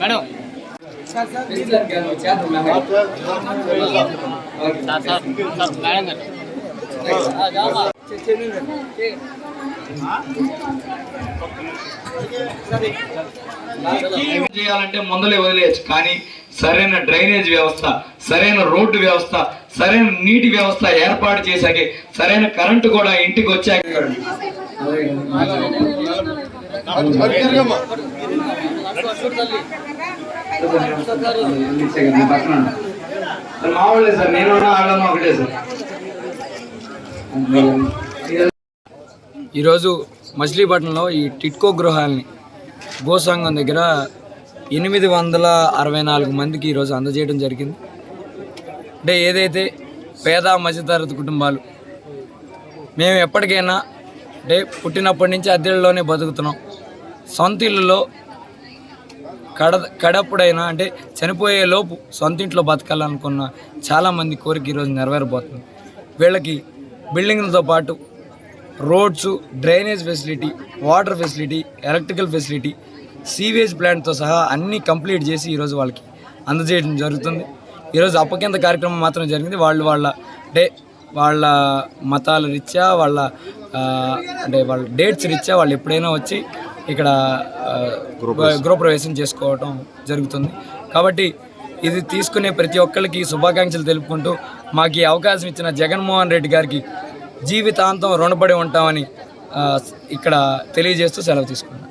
Madam. Sir sir sir madam గారు. చేయాలంటే ముందలే వదిలేయచ్చు కానీ సరైన డ్రైనేజ్ వ్యవస్థ సరైన రోడ్డు వ్యవస్థ సరైన నీటి వ్యవస్థ ఏర్పాటు చేశాకే సరైన కరెంటు కూడా ఇంటికి వచ్చాక. మామూలే సార్ నేను ఆడడం ఒకటే సార్ ఈరోజు మచిలీపట్నంలో ఈ టిట్కో గృహాలని గోసంగం దగ్గర ఎనిమిది వందల అరవై నాలుగు మందికి ఈరోజు అందజేయడం జరిగింది. అంటే ఏదైతే పేద మధ్యతరగతి కుటుంబాలు మేము ఎప్పటికైనా అంటే పుట్టినప్పటి నుంచి అద్దెల్లోనే బతుకుతున్నాం. సొంత ఇల్లులో కడ కడప్పుడైనా అంటే చనిపోయే లోపు సొంత ఇంట్లో బతకాలనుకున్న చాలామంది కోరిక ఈరోజు నెరవేరబోతుంది. వీళ్ళకి బిల్డింగ్లతో పాటు roads drainage facility water facility electrical facility sewage ప్లాంట్తో సహా అన్నీ కంప్లీట్ చేసి ఈరోజు వాళ్ళకి అందజేయడం జరుగుతుంది. ఈరోజు అప్పకింత కార్యక్రమం మాత్రం జరిగింది. వాళ్ళు వాళ్ళ అంటే వాళ్ళ మతాల రీత్యా వాళ్ళ అంటే వాళ్ళ డేట్స్ రీత్యా వాళ్ళు ఎప్పుడైనా వచ్చి ఇక్కడ గృహప్రవేశం చేసుకోవటం జరుగుతుంది. కాబట్టి ఇది తీసుకునే ప్రతి ఒక్కరికి శుభాకాంక్షలు తెలుపుకుంటూ మాకు ఈ అవకాశం ఇచ్చిన జగన్మోహన్ రెడ్డి గారికి జీవితాంతం రుణపడి ఉంటామని ఇక్కడ తెలియజేస్తూ సెలవు తీసుకున్నాను